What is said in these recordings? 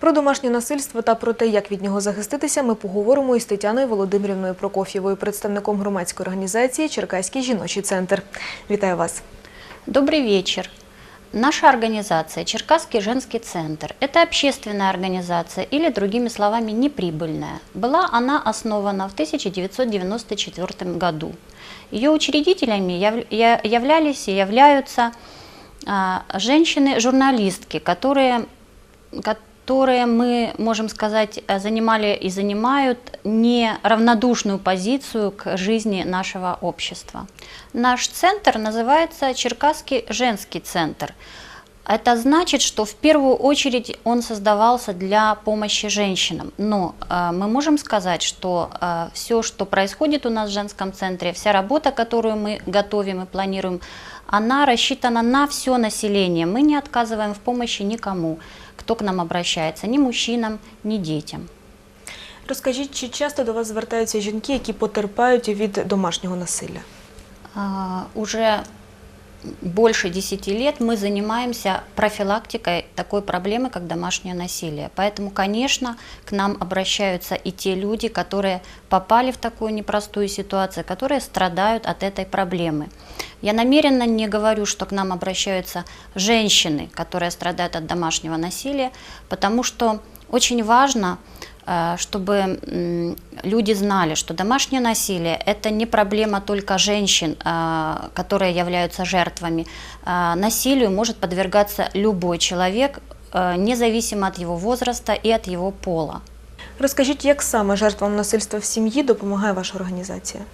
Про домашнє насильство та про те, як від нього захиститися, ми поговоримо із Тетяною Володимирівною Прокоф'євою, представником громадської організації Черкаський жіночий центр. Вітаю вас. Добрый вечер. Наша организация «Черкасский женский центр» – это общественная организация или, другими словами, неприбыльная. Была она основана в 1994 году. Ее учредителями яв- я- являлись и являются а, женщины-журналистки, которые, которые, мы можем сказать, э, занимали и занимают неравнодушную позицию к жизни нашего общества. Наш центр называется Черкасский женский центр. Это значит, что в первую очередь он создавался для помощи женщинам. Но э, мы можем сказать, что все, что происходит у нас в женском центре, вся работа, которую мы готовим и планируем, она рассчитана на все население. Мы не отказываем в помощи никому, кто к нам обращается, ни мужчинам, ни детям. Розкажіть, чи часто до вас звертаються жінки, які потерпають від домашнього насилля? А, Уже больше 10 лет мы занимаемся профилактикой такой проблемы, как домашнее насилие. Поэтому, конечно, к нам обращаются и те люди, которые попали в такую непростую ситуацию, которые страдают от этой проблемы. Я намеренно не говорю, что к нам обращаются женщины, которые страдают от домашнего насилия, потому что очень важно, чтобы м, люди знали, что домашнее насилие – это не проблема только женщин, э, которые являются жертвами. Э, Насилию может подвергаться любой человек, э, независимо от его возраста и от его пола. Розкажіть, як саме жертвам насильства в сім'ї допомагає ваша організація?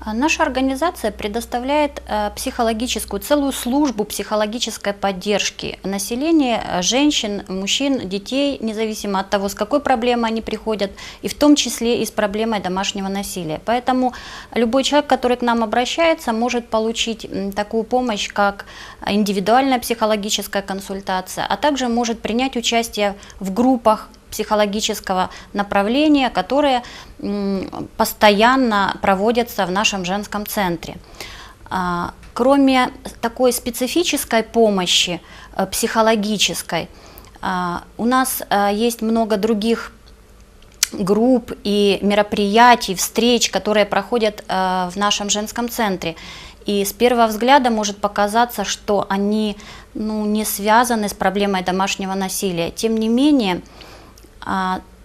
А Наша организация предоставляет э, психологическую, целую службу психологической поддержки населения, э, женщин, мужчин, детей, независимо от того, с какой проблемой они приходят, и в том числе и с проблемой домашнего насилия. Поэтому любой человек, который к нам обращается, может получить такую помощь, как индивидуальная психологическая консультация, а также может принять участие в группах психологического направления, которые постоянно проводятся в нашем женском центре. А, Кроме такой специфической помощи э, психологической, а, у нас а, есть много других групп и мероприятий, встреч, которые проходят э, в нашем женском центре. И с первого взгляда может показаться, что они ну, не связаны с проблемой домашнего насилия. Тем не менее,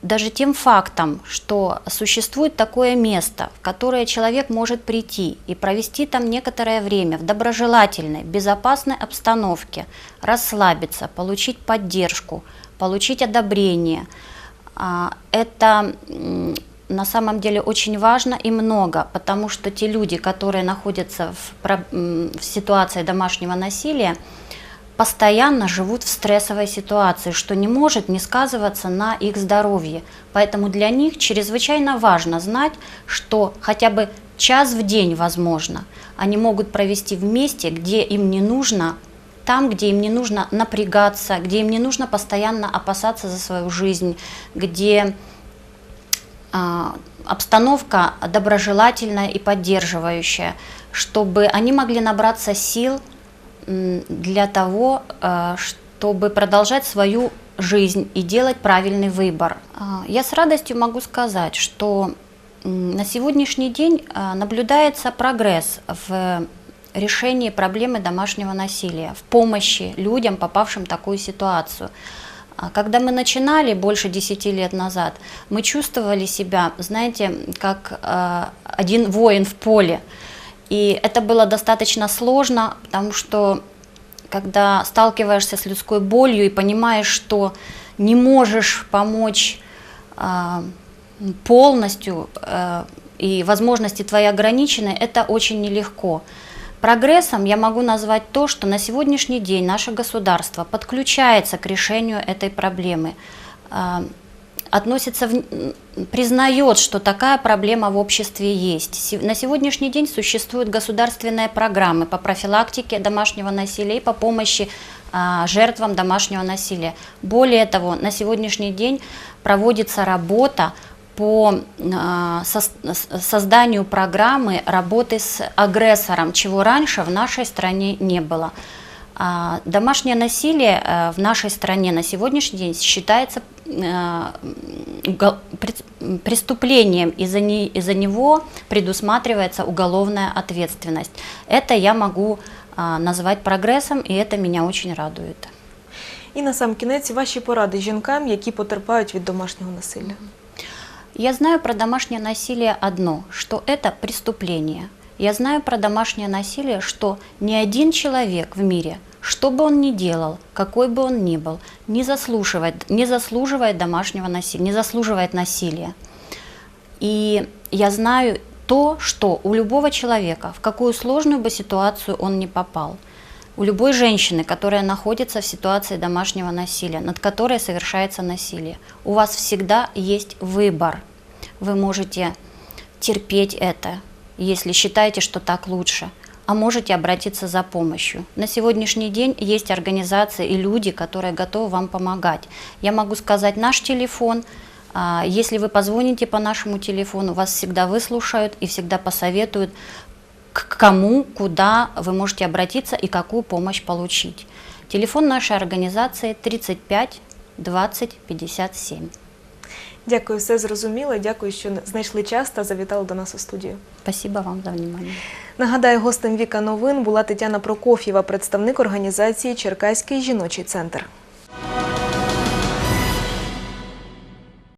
даже тем фактом, что существует такое место, в которое человек может прийти и провести там некоторое время в доброжелательной, безопасной обстановке, расслабиться, получить поддержку, получить одобрение, а, это на самом деле очень важно и много, потому что те люди, которые находятся в, в ситуации домашнего насилия, постоянно живут в стрессовой ситуации, что не может не сказываться на их здоровье. Поэтому для них чрезвычайно важно знать, что хотя бы час в день, возможно, они могут провести в месте, где им не нужно, там, где им не нужно напрягаться, где им не нужно постоянно опасаться за свою жизнь, где а, обстановка доброжелательная и поддерживающая, чтобы они могли набраться сил для того, э, чтобы продолжать свою жизнь и делать правильный выбор. А, Я с радостью могу сказать, что на сегодняшний день а, наблюдается прогресс в решении проблемы домашнего насилия, в помощи людям, попавшим в такую ситуацию. А Когда мы начинали больше 10 лет назад, мы чувствовали себя, знаете, как э, один воин в поле. И это было достаточно сложно, потому что когда сталкиваешься с людской болью и понимаешь, что не можешь помочь а, полностью, э, и возможности твои ограничены, это очень нелегко. Прогрессом я могу назвать то, что на сегодняшний день наше государство подключается к решению этой проблемы, а, относится, в- признает, что такая проблема в обществе есть. На сегодняшний день существуют государственные программы по профилактике домашнего насилия и по помощи а, жертвам домашнего насилия. Более того, на сегодняшний день проводится работа по а, созданию программы работы с агрессором, чего раньше в нашей стране не было. А, Домашнее насилие э, в нашей стране на сегодняшний день считается э, угол- пред- м, преступлением, и за, не- и за него предусматривается уголовная ответственность. Это я могу а, назвать прогрессом, и это меня очень радует. І на сам кінець ваші поради жінкам, які потерпають від домашнього насилля. Я знаю про домашнее насилие одно, что это преступление. я знаю про домашнее насилие, что ни один человек в мире, что бы он ни делал, какой бы он ни был, не заслуживает, не заслуживает домашнего насилия, не заслуживает насилия. И я знаю то, что у любого человека, в какую сложную бы ситуацию он ни попал, у любой женщины, которая находится в ситуации домашнего насилия, над которой совершается насилие, у вас всегда есть выбор. Вы можете терпеть это, если считаете, что так лучше, а можете обратиться за помощью. На сегодняшний день есть организации и люди, которые готовы вам помогать. Я могу сказать наш телефон. а, Если вы позвоните по нашему телефону, вас всегда выслушают и всегда посоветуют, к кому, куда вы можете обратиться и какую помощь получить. Телефон нашей организации 35 20 57. Дякую, все зрозуміло. Дякую, що знайшли час та завітали до нас у студію. Спасибо вам за внимание. Нагадаю, гостем Віка новин була Тетяна Прокоф'єва, представник організації Черкаський жіночий центр.